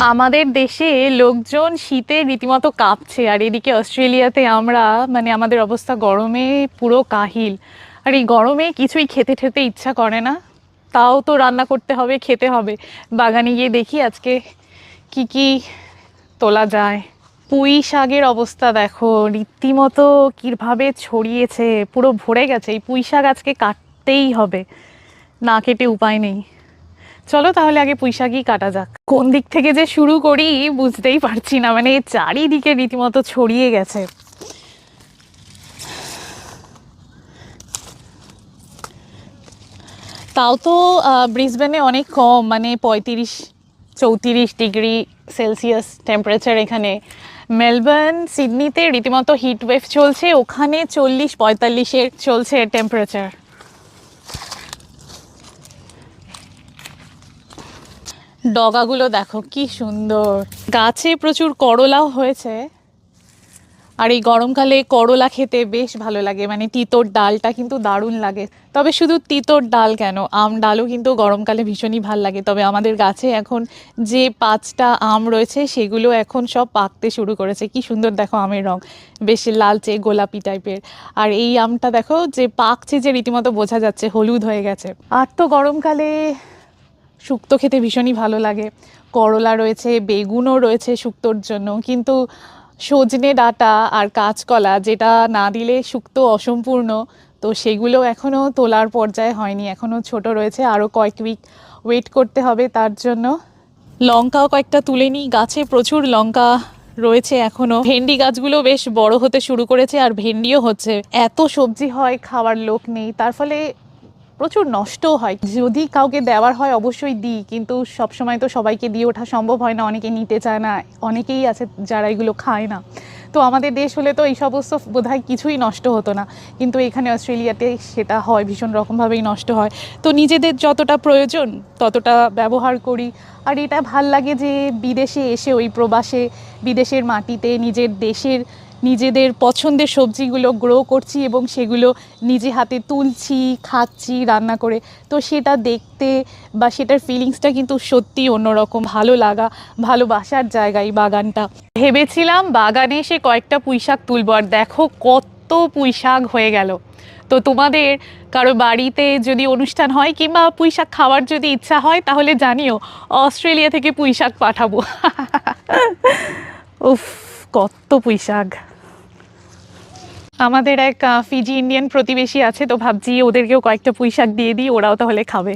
আমাদের দেশে লোকজন শীতে রীতিমতো কাঁপছে, আর এদিকে অস্ট্রেলিয়াতে আমরা মানে আমাদের অবস্থা গরমে পুরো কাহিল। আর এই গরমে কিছুই খেতে খেতে ইচ্ছা করে না। তাও তো রান্না করতে হবে, খেতে হবে। বাগানে গিয়ে দেখি আজকে কি কি তোলা যায়। পুঁই শাকের অবস্থা দেখো, রীতিমতো কীভাবে ছড়িয়েছে, পুরো ভরে গেছে। এই পুঁই শাক আজকে কাটতেই হবে, না কেটে উপায় নেই। চলো তাহলে আগে পুঁইশাকই কাটা যাক। কোন দিক থেকে যে শুরু করি বুঝতেই পারছি না মানে চারিদিকে রীতিমতো ছড়িয়ে গেছে। তাও তো ব্রিসবেনে অনেক কম মানে পঁয়ত্রিশ, চৌত্রিশ ডিগ্রি সেলসিয়াস টেম্পারেচার এখানে। মেলবোর্ন, সিডনিতে রীতিমতো হিট ওয়েভ চলছে, ওখানে চল্লিশ, পঁয়তাল্লিশের চলছে টেম্পারেচার ডগাগুলো দেখো, কি সুন্দর। গাছে প্রচুর করলাও হয়েছে। আর এই গরমকালে করলা খেতে বেশ ভালো লাগে মানে তিতোর ডালটা কিন্তু দারুণ লাগে। তবে শুধু তিতোর ডাল কেন, আম ডালও কিন্তু গরমকালে ভীষণই ভালো লাগে। তবে আমাদের গাছে এখন যে পাঁচটা আম রয়েছে, সেগুলো এখন সব পাকতে শুরু করেছে। কি সুন্দর দেখো আমের রং, বেশ লালচে, গোলাপি টাইপের। আর এই আমটা দেখো, যে পাকছে যে রীতিমতো বোঝা যাচ্ছে, হলুদ হয়ে গেছে। আর তো গরমকালে শুক্তো খেতে ভীষণই ভালো লাগে। করলা রয়েছে, বেগুনও রয়েছে শুক্তোর জন্য। কিন্তু সজনে ডাঁটা আর কাঁচকলা যেটা না দিলে শুক্তো অসম্পূর্ণ, তো সেগুলো এখনও তোলার পর্যায়ে হয়নি। এখনও ছোট রয়েছে, আরও কয়েক উইক ওয়েট করতে হবে তার জন্য। লঙ্কাও কয়েকটা তুলে নিই। গাছে প্রচুর লঙ্কা রয়েছে এখনও ভেন্ডি গাছগুলো বেশ বড় হতে শুরু করেছে আর ভেন্ডিও হচ্ছে। এত সবজি হয়, খাওয়ার লোক নেই। তার ফলে প্রচুর নষ্টও হয়। যদি কাউকে দেওয়ার হয় অবশ্যই দিই, কিন্তু সবসময় তো সবাইকে দিয়ে ওঠা সম্ভব হয় না, অনেকে নিতে চায় না, অনেকেই আছে যারা এগুলো খায় না। তো আমাদের দেশ হলে তো এই সমস্ত বোধহয় কিছুই নষ্ট হতো না, কিন্তু এখানে অস্ট্রেলিয়াতে সেটা হয়, ভীষণ রকমভাবেই নষ্ট হয়। তো নিজেদের যতটা প্রয়োজন, ততটা ব্যবহার করি। আর এটা ভালো লাগে যে বিদেশে এসে ওই প্রবাসে, বিদেশের মাটিতে নিজের দেশের নিজেদের পছন্দের সবজিগুলো গ্রো করছি এবং সেগুলো নিজে হাতে তুলছি, খাচ্ছি, রান্না করে। তো সেটা দেখতে বা সেটার ফিলিংসটা কিন্তু সত্যি অন্যরকম। ভালো লাগা, ভালোবাসার জায়গা এই বাগানটা। ভেবেছিলাম বাগানে এসে কয়েকটা পুঁইশাক তুলব। আর দেখো কত পুঁইশাক হয়ে গেল। তো তোমাদের কারও বাড়িতে যদি অনুষ্ঠান হয় কিংবা পুঁইশাক খাওয়ার যদি ইচ্ছা হয় তাহলে জানিও, অস্ট্রেলিয়া থেকে পুঁইশাক পাঠাবো। উফ। কত পুঁইশাক। আমাদের এক ফিজি ইন্ডিয়ান প্রতিবেশী আছে, তো ভাবছি ওদেরকেও কয়েকটা পুঁইশাক দিয়ে দিই, ওরাও তাহলে খাবে।